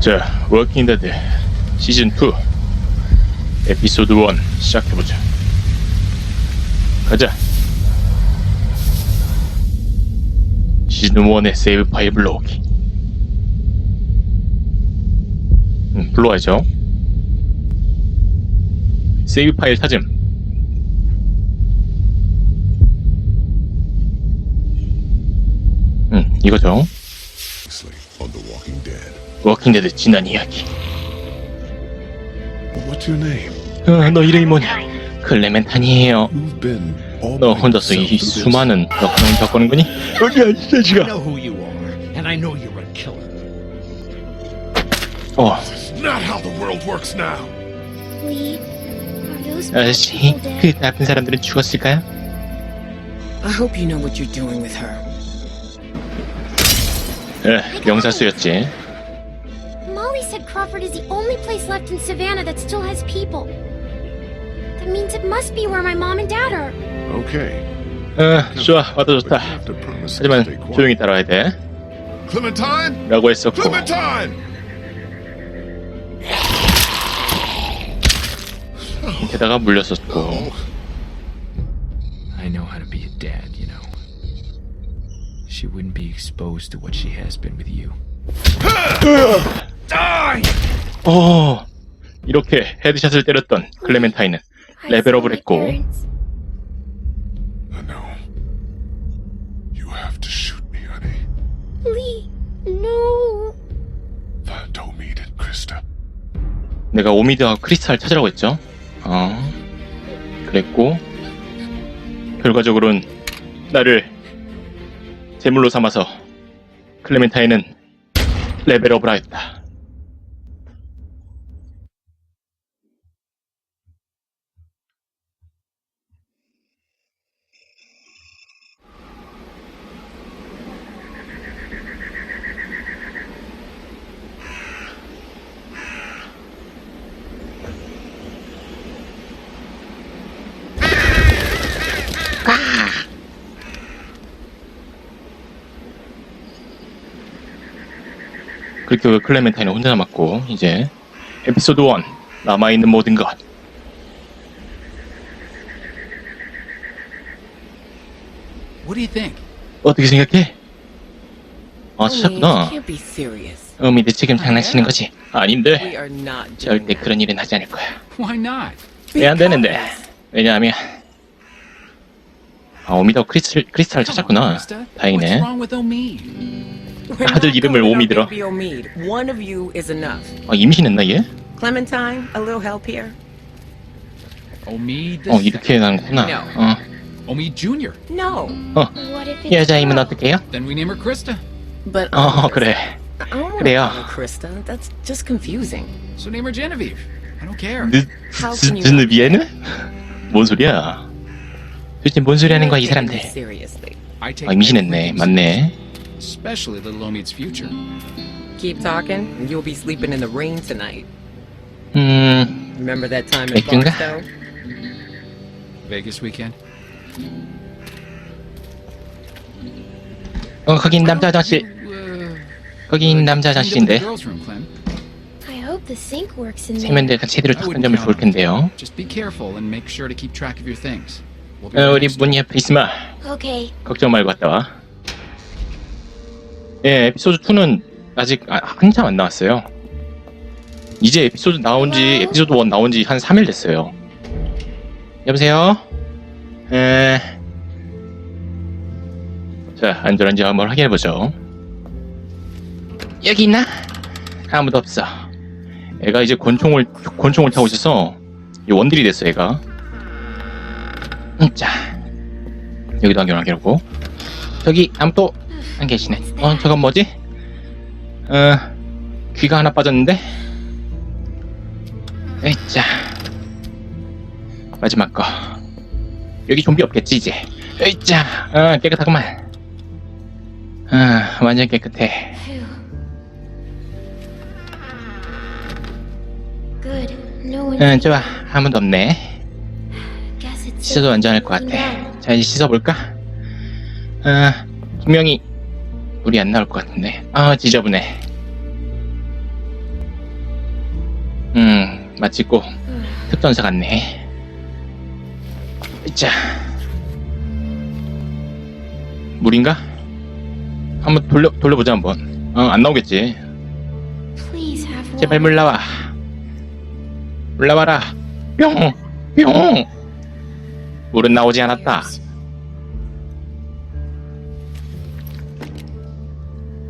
자, 워킹 데드 시즌 2 에피소드 1 시작해 보자. 가자. 시즌 1의 세이브 파일 불러오기. 음, 불러와야죠. 세이브 파일 찾음. 음, 이거죠. 워킹 데드 지난 이야기. What's your name? 어, 너 이름이 뭐냐? 클레멘탄이에요. You've been all 너 by 혼자서 yourself 이 through this. 수많은 역경을 겪는 거니? 어디야 이 I 자식아! know who you are, and I know you're a killer. 어, Not how the world works now. Lee, are those 아저씨, 그? 나쁜 사람들은 죽었을까요? I hope you know what you're doing with her. 에, 명사수였지. Molly said Crawford is the only place left in Savannah that still has people. That means it must be where my mom and dad are. Okay. 어, 좋아, 와도 But you 좋다. have to promise to 하지만 stay quiet. 조용히 따라와야 돼. Clementine? 라고 했었고. Clementine! 게다가 물렸었고. Oh, I know how to be a dad, you know. She wouldn't be exposed to what she has been with you. 어, 이렇게 헤드샷을 때렸던 클레멘타인은 레벨업을 했고. parents. no. You have to shoot me, honey. Lee, no. The Tomid and Krista. 내가 오미드와 크리스탈 찾으라고 했죠. 어, 그랬고 결과적으로는 나를 제물로 삼아서 클레멘타인은 레벨업을 하였다. 그렇게 그 클레멘타인은 혼자 남았고 이제 에피소드 1 남아있는 모든 것 What do you think? 어떻게 생각해? 아 찾았구나 can't be serious. 어미드 지금 장난치는 거지? We 아닌데 are not doing 절대 that. 그런 일은 하지 않을 거야 Why not? 왜 안 되는데 왜냐하면 아 오미드 크리스탈, 크리스탈을 찾았구나 Krista, What's 다행이네 wrong with Omid? 아들 이름을. One of you is enough. 아 임신했나 얘? Clementine, a little help here? Omid the 어 이렇게 나는구나 어, Omid Jr. No. 여자임은 girl? 어떡해요? Then we name her Krista. But 어 그래 그래요. call her Krista. That's just confusing. So name her Genevieve. I don't care. 느, How 즈, can you 즈느비에는? 뭔 소리야 도대체 뭔 소리 하는 거야 이 사람들 아 임신했네 맞네 Especially little Omid's future. Keep talking, and you'll be sleeping in the rain tonight. 음 Remember that time in 맥주인가? Barstow? Vegas weekend. 어 거긴 남자 화장실 Uh, 거긴 남자 cleaned up in the 화장실인데 girls' room, Clem. I hope the sink works in there. 세면대가 제대로 I wouldn't 닦은 점이 count 좋을 on it. 텐데요 Just be careful and make sure to keep track of your things. We'll be 어, right 우리 next door. 문 옆에 있으마 Okay. 걱정 말고 갔다 와 예, 에피소드 2는 아직 아, 한참 안 나왔어요. 이제 에피소드 나온 지 에피소드 1 나온 지 한 3일 됐어요. 여보세요? 에... 자 안전한지 한번 확인해보죠. 여기 있나? 아무도 없어. 애가 이제 권총을 권총을 타고 있어서 이 원딜이 됐어 애가. 음, 자. 여기도 안경 안경고. 저기 아무도 안 계시네. 어 저건 뭐지? 어 귀가 하나 빠졌는데? 에이자 마지막 거. 여기 좀비 없겠지 이제? 에이자 어 깨끗하구만. 어 완전 깨끗해. 응 좋아. 아무도 없네. 씻어도 안전할 것 같아. 자 이제 씻어볼까? 어 분명히 물이 안 나올 것 같은데 아 지저분해 음, 마치 꼭 특전사 같네. 자, 물인가? 한번 돌려 돌려보자 한번. 어, 안 나오겠지. 제발 물 나와. 물 나와라. 뿅, 뿅. 물은 나오지 않았다.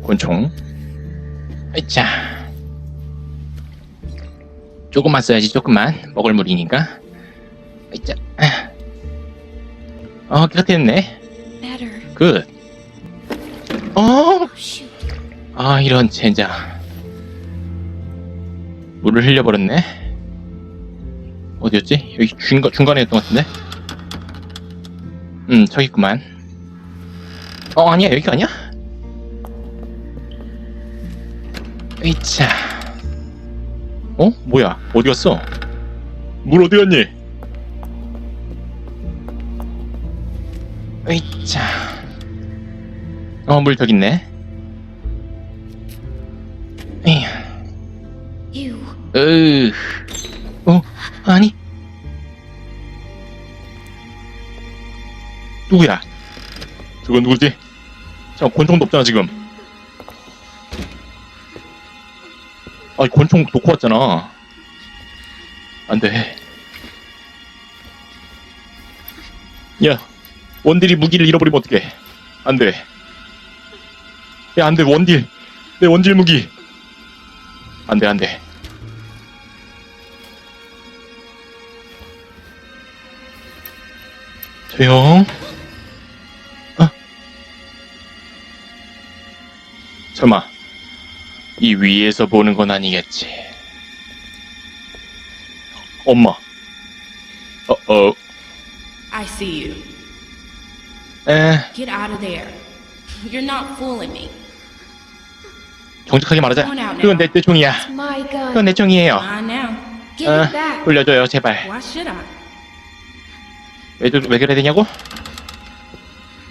곤충. 아이차. 조금만 써야지, 조금만. 먹을 물이니까. 아이차. 어, 깨끗했네. Better. 굿. 어, Oh. 아, 이런 젠장. 물을 흘려버렸네. 어디였지? 여기 중간, 중간에였던 것 같은데? 음, 저기 있구만. 어, 아니야, 여기가 아니야? 에이차. 어? 뭐야? 어디 갔어? 물 어디 갔니? 에이차. 어, 물 저기 있네. 으, 어, 아니. 누구야? 저건 누구지? 자, 권총도 없잖아, 지금. 아, 권총 놓고 왔잖아. 안 돼. 야, 원딜이 무기를 잃어버리면 어떡해. 안 돼. 야, 안 돼, 원딜. 내 원딜 무기. 안 돼, 안 돼. 조용. 어? 설마 이 위에서 보는 건 아니겠지? 엄마. 어, 어, I see you. 에, Get out of there. You're not fooling me. 정직하게 말하자. 그건 내, 내 총이야. 그건 내 총이에요. 어. 돌려줘요, 제발. Why should I? 왜, 저- 왜 그래야 되냐고?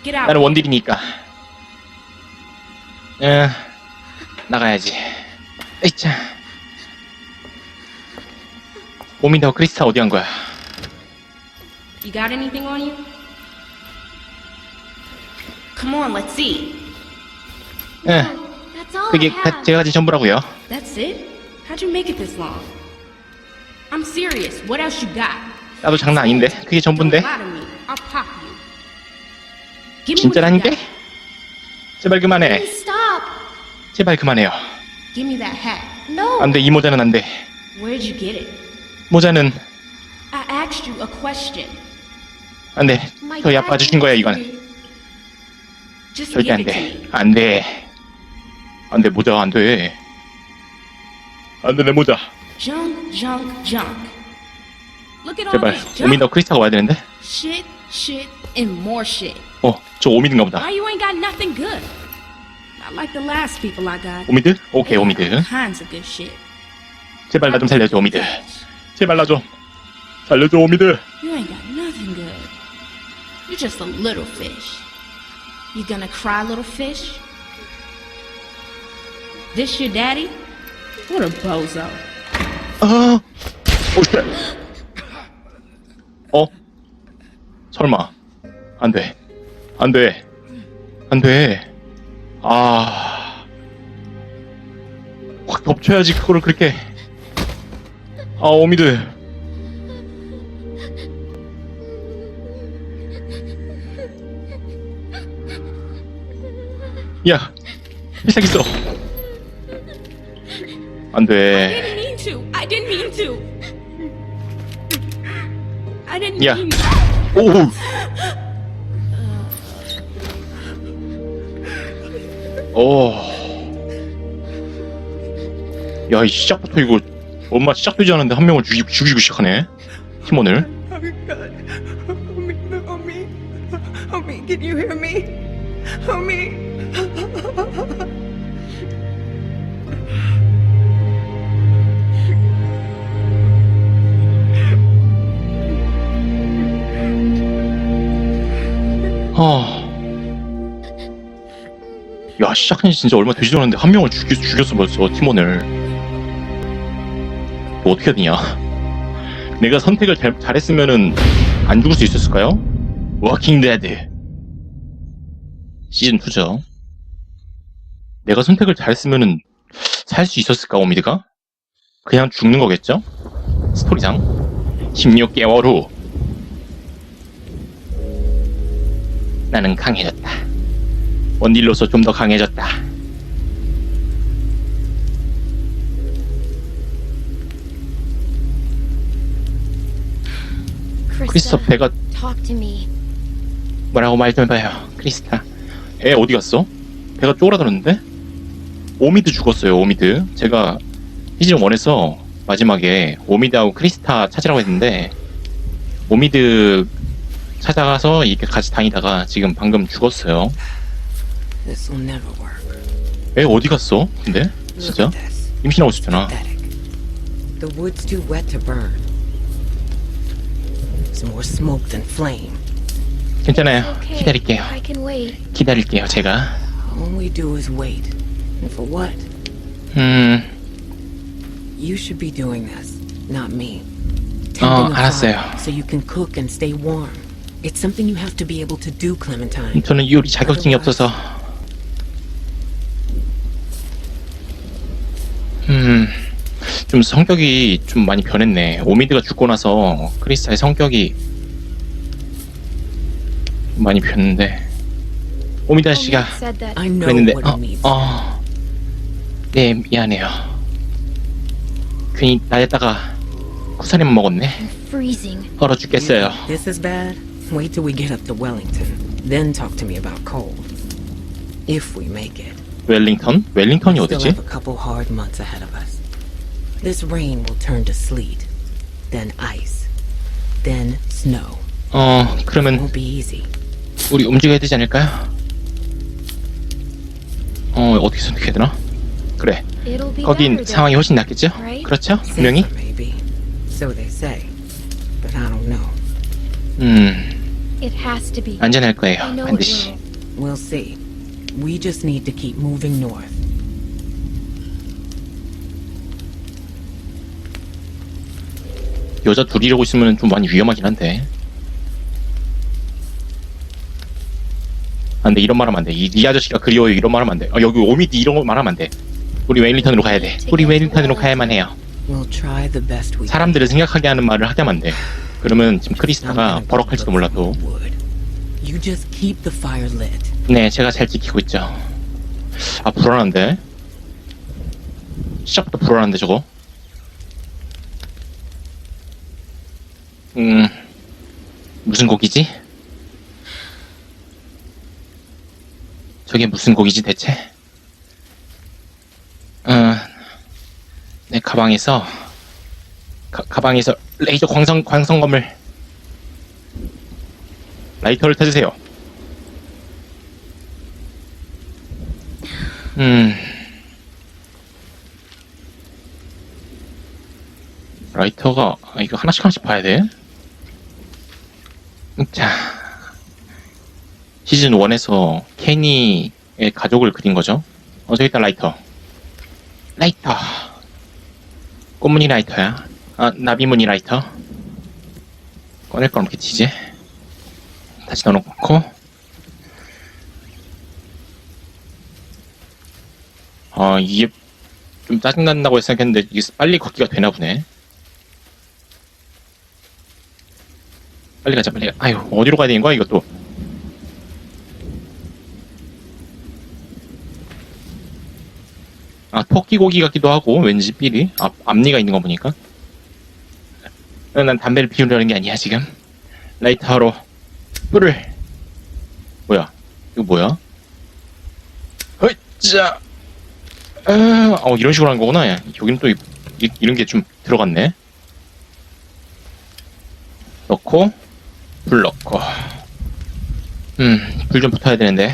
Get out. 나는 원딜이니까. 에, 나가야지. 에이차. 오민다고 크리스타 어디 간 거야? You got anything on you? Come on, let's see. 에, That's all 그게 I 가, have. 제가 가진 전부라고요. That's it? How'd you make it this long? I'm serious. What else you got? 나도 장난 아닌데. 그게 Don't 전부인데. lie to me. I'll pop you. Give me what you 진짜라니까? got. 제발 그만해. Please stop. 제발 그만해요. Give me that hat. No. 안 돼, 이 모자는 안 돼. Where'd you get it? 모자는 I asked you a question. 안 돼. My 저희 아빠 주신 거야, 이건. Just 절대 give 안 it to 돼. me. 안 돼. 안 돼, 모자 안 돼. 안 돼, 내 모자. Junk, junk, junk. Look at all 제발. this junk. 오민다 크리스타가 와야 되는데. Shit, shit, and more shit. 어, 저 오미드인가 보다. Why you ain't got nothing good? Not like the last people I got. 오미드? 오케이, 오미드. kinds of good shit. 제발 나 좀 살려줘, 오미드. 제발 나 좀. 살려줘, 오미드. You ain't got nothing good. You're just a little fish. You gonna cry, little fish? This your daddy? What a bozo. 아, 오, 쉣. 어? 설마. 안 돼. 안 돼. 안 돼. 아. 확 덮쳐야지, 그거를 그렇게. 아, 오미드. 야, 필살 있어. 안 돼. didn't mean to. I didn't mean to. I didn't Yeah. mean 오. 오. 야, 이 시작부터 이거 엄마 시작되지 않았는데 한 명을 죽이, 죽이고 시작하네. 팀원을. Oh can you hear me? Homie. 아. 야, 시작한 지 진짜 얼마 되지 않았는데 한 명을 죽이, 죽였어 벌써 팀원을. 그거 어떻게 되냐? 내가 선택을 잘, 잘했으면은 안 죽을 수 있었을까요? 워킹 데드 시즌 2죠. 내가 선택을 잘했으면은 살 수 있었을까 오미드가? 그냥 죽는 거겠죠? 스토리상 16개월 후 나는 강해졌다. 원딜로서 좀 더 강해졌다. 크리스터 배가 talk to me. 뭐라고 말 좀 해봐요. 크리스타. 애 어디 갔어? 배가 쪼그라들었는데? 오미드 죽었어요, 오미드. 제가 시즌 1에서 마지막에 오미드하고 크리스타 찾으라고 했는데, 오미드 찾아가서 이렇게 같이 다니다가 지금 방금 죽었어요. This will never work. 애 어디 갔어? 근데? Look 진짜? at this. 임신하고 있었잖아. Pathetic. The wood's too wet to burn. It's more smoke than flame. 괜찮아요. Okay, 기다릴게요. I can wait. 기다릴게요, 제가. All we do is wait. And for what? 음, You should be doing this, not me. 어, Tending a 알았어요. fire so you can cook and stay warm. It's something you have to be able to do, Clementine. 저는 요리 자격증이 없어서. 좀 성격이 좀 많이 변했네. 오미드가 죽고 나서 크리스타의 성격이 많이 변했는데. 오미드 that. I know 그랬는데, what 어, it means. 어, 네, 미안해요. 괜히 나에다가 쿠사리만 먹었네. Freezing. 얼어 죽겠어요. This is bad. Wait till we get up to Wellington. Then talk to me about cold. If we make it. 웰링턴? 웰링턴이 We still 어디지? have a couple hard months ahead of us. This rain will turn to sleet, then ice, then snow. 어, 그러면 Won't be easy. 우리 움직여야 되지 않을까요? 어, 어떻게 선택해야 되나? 그래. It'll be 거긴 better 상황이 훨씬 낫겠죠? Right? 그렇죠? 분명히? Safer, maybe. So they say. But I don't know. 음, then. It has to be. 안전할 I 거예요. know it 반드시. will. We'll see. We just need to keep moving north. 여자 둘이 이러고 있으면 좀 많이 위험하긴 한데. 안 돼, 이런 말 하면 안 돼. 이, 이 아저씨가 그리워요, 이런 말 하면 안 돼. 어, 여기 오미디 이런 거 말하면 안 돼. 우리 웨일링턴으로 가야 돼. 우리 웨일링턴으로 가야만 해요. We'll try the best we can. 사람들을 생각하게 하는 말을 하게 하면 안 돼. 그러면 지금 크리스타가 버럭할지도 몰라도. wood. You just keep the fire lit. 네, 제가 잘 지키고 있죠. 아, 불안한데? 시작부터 불안한데, 저거? 음, 무슨 곡이지? 저게 무슨 곡이지, 대체? 어, 내 가방에서, 가, 가방에서 레이저 광선, 광선검을, 라이터를 찾으세요. 음. 라이터가, 아, 이거 하나씩 하나씩 봐야 돼. 음, 자. 시즌 1에서 케니의 가족을 그린 거죠. 어, 저기 있다, 라이터. 라이터. 꽃무늬 라이터야. 아, 나비무늬 라이터. 꺼낼 건 없겠지, 이제. 다시 넣어놓고. 아, 이게 좀 짜증난다고 생각했는데 이게 빨리 걷기가 되나 보네. 빨리 가자, 빨리. 가. 아유, 어디로 가야 되는 거야, 이것도. 아, 토끼 고기 같기도 하고, 왠지 삘이. 앞, 앞니가 있는 거 보니까. 어, 난 담배를 피우려는 게 아니야, 지금. 라이터로 불을. 뭐야? 이거 뭐야? 헐짜! 아, 어, 이런 식으로 하는 거구나. 야. 여기는 또 이, 이- 이 런 게 좀 들어갔네. 넣고, 불 넣고. 음, 불 좀 붙어야 되는데.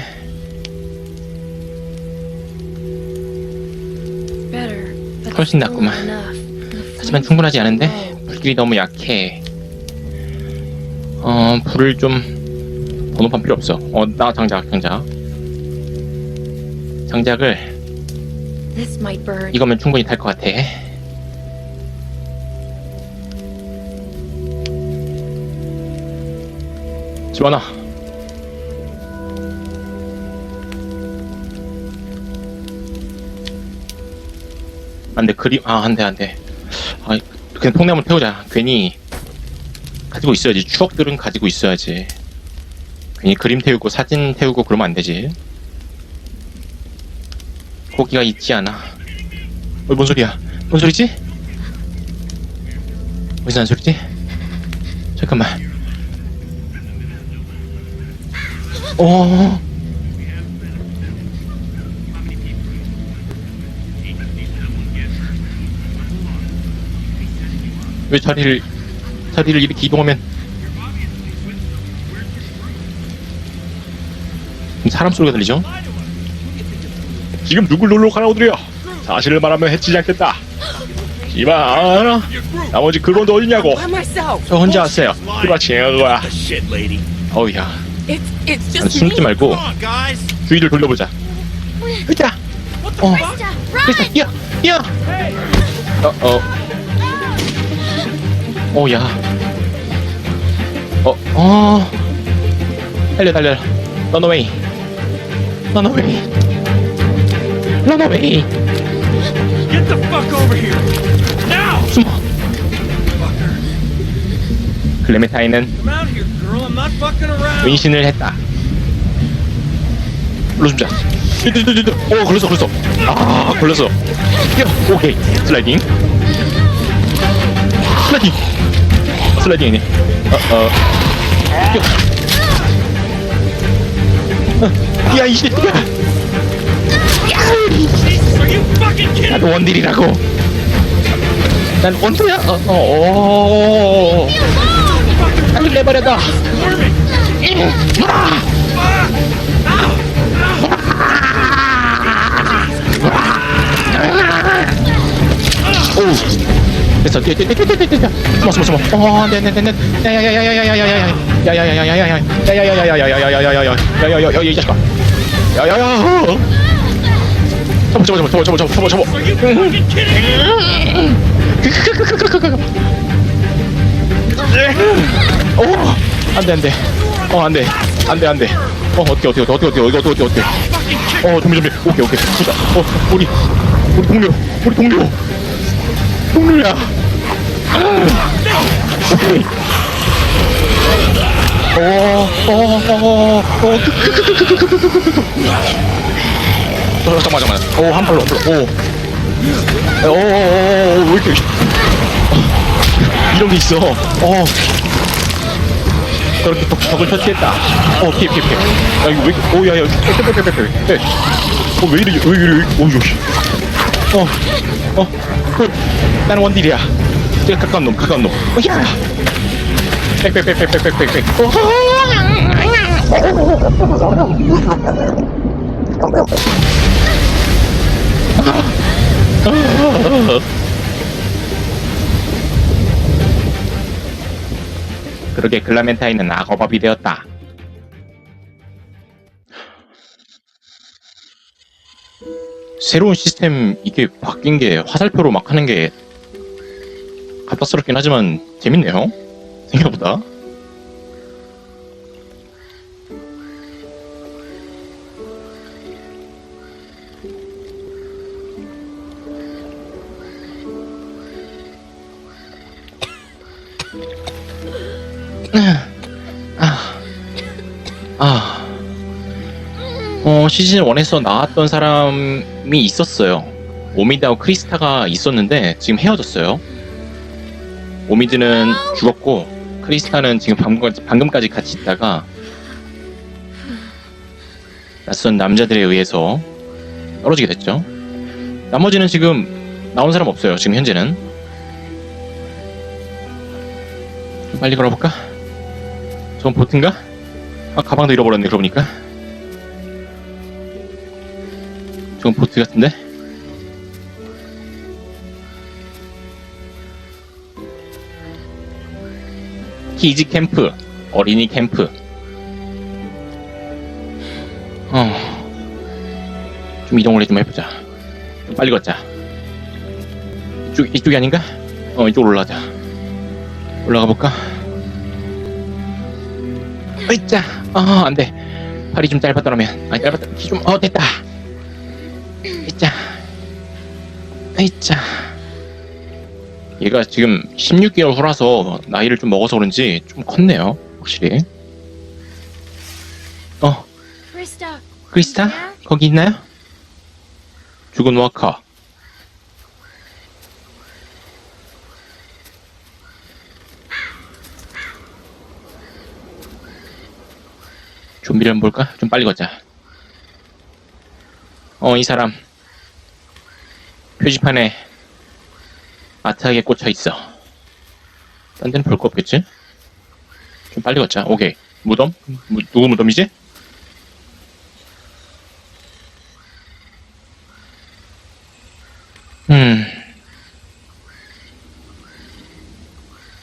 훨씬 낫구만. 하지만 충분하지 않은데. 불길이 너무 약해. 어 불을 좀 번호판 필요 없어. 어 나 장작 장작. 장작을. 이거면 충분히 탈 것 같아. 집어넣어. 안 돼, 그림, 아, 안 돼, 안 돼. 아, 그냥 통나무 태우자. 괜히 가지고 있어야지. 추억들은 가지고 있어야지. 괜히 그림 태우고 사진 태우고 그러면 안 되지. 고기가 있지 않아. 어, 뭔 소리야? 뭔 소리지? 어디서 난 소리지? 잠깐만. 어. 왜 자리를 자리를 이렇게 이동하면 사람 소리가 들리죠? 지금 누굴 놀러 가라오드려 사실을 말하면 해치지 않겠다 이봐 알아? 나머지 그론도 어디냐고 By myself. 저 혼자 왔어요. 누가 칭한 거야. 어우야, It's it's 아니, just me. 숨지 말고 주위를 돌려보자. 으자. 어. 으자. 야. 야. 어 어. 오 야. 어 어. 달려 달려. Run away. Run away. Run away. Get the fuck over here. Now. 숨어. 클레멘타인은 은신을 했다. 뚜뚜뚜뚜. 오, 걸렸어, 걸렸어. 아, 걸렸어. 오케이. 슬라이딩. 슬라이딩. 슬라이딩이네. 어, 어. 어, 야, 이 새끼야. Are you fucking kidding? 난 원딜이라고. 난 원딜이야. 어, 어, 어. 나를 내버려둬. 오 됐어 어 me? 오 안 돼 안 돼. 어 안 돼. 안 돼 안 돼. 어 어떻게 어떻게 어떻게 어떻게 어떻게 어떻게 어떻게. 어 준비 준비. 오케이 오케이. 보자 어 우리 우리 동료 우리 동료. 동료야. 오케이. 어 어 어어어 어, 잠깐만 잠깐만. 오 한 발로 한 발로. 오 오 오오왜 이렇게 이런 게 있어. 어. 저렇게 덕, 덕을 터치했다. 어 피해 피해 피해 야 이거 왜 이렇게 오야야 빼빼 빼 빼 빼 어 왜 이래 왜 이래 오유 어어. 그, 나는 원딜이야. 제가 가까운 놈 가까운 놈. 어야! 빽빽빽빽빽빽빽 그러게 글라멘타인은 악어밥이 되었다. 새로운 시스템 이게 바뀐 게 화살표로 막 하는 게 갑작스럽긴 하지만 재밌네요. 생각보다. 시즌 1에서 나왔던 사람이 있었어요. 오미드하고 크리스타가 있었는데 지금 헤어졌어요. 오미드는 죽었고 크리스타는 지금 방금까지, 방금까지 같이 있다가 낯선 남자들에 의해서 떨어지게 됐죠. 나머지는 지금 나온 사람 없어요. 지금 현재는 좀 빨리 걸어볼까? 저건 보트인가? 아 가방도 잃어버렸네 그러고 보니까 저건 보트 같은데? 키즈 캠프 어린이 캠프. 어 좀 이동을 좀 해보자. 좀 빨리 걷자. 이쪽, 이쪽이 아닌가? 어 이쪽으로 올라가자. 올라가 볼까? 으이짜! 어 안 돼. 팔이 좀 짧았더라면. 아니 짧았다. 키 좀 어 됐다 으이짜 으이짜 얘가 지금 16개월 후라서 나이를 좀 먹어서 그런지 좀 컸네요 확실히 어. 크리스타 there? 거기 있나요? 죽은 워커 좀비를 한번 볼까? 좀 빨리 걷자 어 이 사람 표지판에 아트하게 꽂혀 있어 딴 데는 볼 거 없겠지? 좀 빨리 걷자 오케이 무덤? 무, 누구 무덤이지? 음.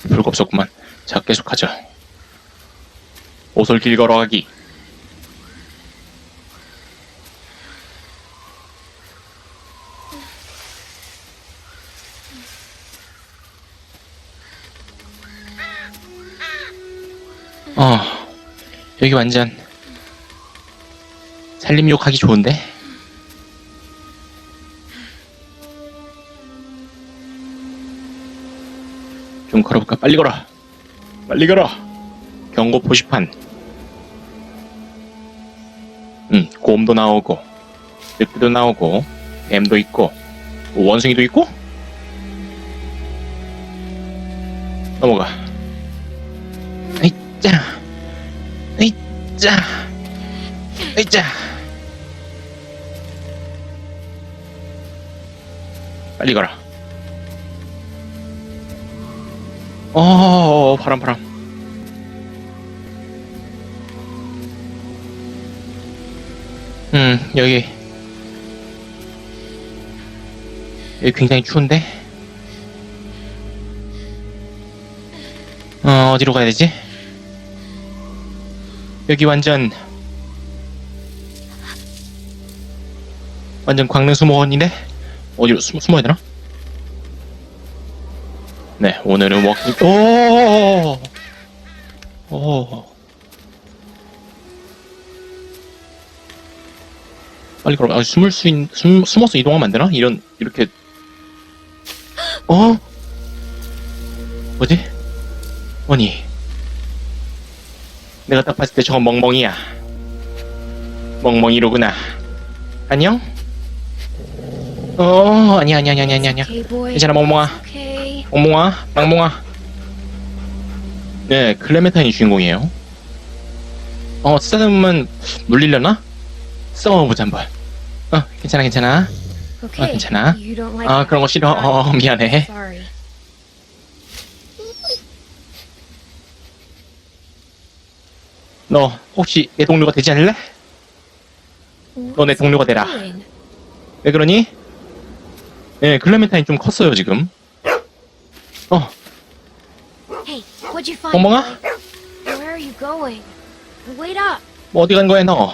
별거 없었구만. 자, 계속 가자. 오솔길 걸어가기. 여기 완전 살림욕 하기 좋은데? 좀 걸어볼까? 빨리 걸어. 빨리 걸어. 경고 표시판. 응, 곰도 나오고, 늑대도 나오고, 뱀도 있고, 원숭이도 있고? 넘어가. 으이짜. 으이짜. 으이짜. 빨리 걸어. 어, 바람, 바람. 음, 여기. 여기 굉장히 추운데? 어, 어디로 가야 되지? 여기 완전. 완전 광릉 수목원인데? 어디로 숨, 숨어야 되나? 네, 오늘은 워킹, 오! 오. 빨리 걸어, 아, 숨을 수 있, 숨, 숨어서 이동하면 안 되나? 이런, 이렇게. 어? 뭐지? 아니. 내가 딱 봤을 때 저건 멍멍이야. 멍멍이로구나. 안녕? 어, 아니야, 아니야, 아니야, 아니야, 아니야. 괜찮아, 멍멍아. 멍멍아, 멍멍아. 네, 클레멘타인이 주인공이에요. 어, 쓰다보면 물리려나? 써보자 한번. 어, 괜찮아, 괜찮아. Okay. 괜찮아. 아. 그런 거 싫어. 어, 미안해. 너 혹시 내 동료가 되지 않을래? 너 내 동료가 되라. 왜 그러니? 네, 클레멘타인 좀 컸어요 지금. 어, Hey, what'd you find? 멍멍아? boy? Where are you going? Wait up. 뭐 어디 간 거야 너?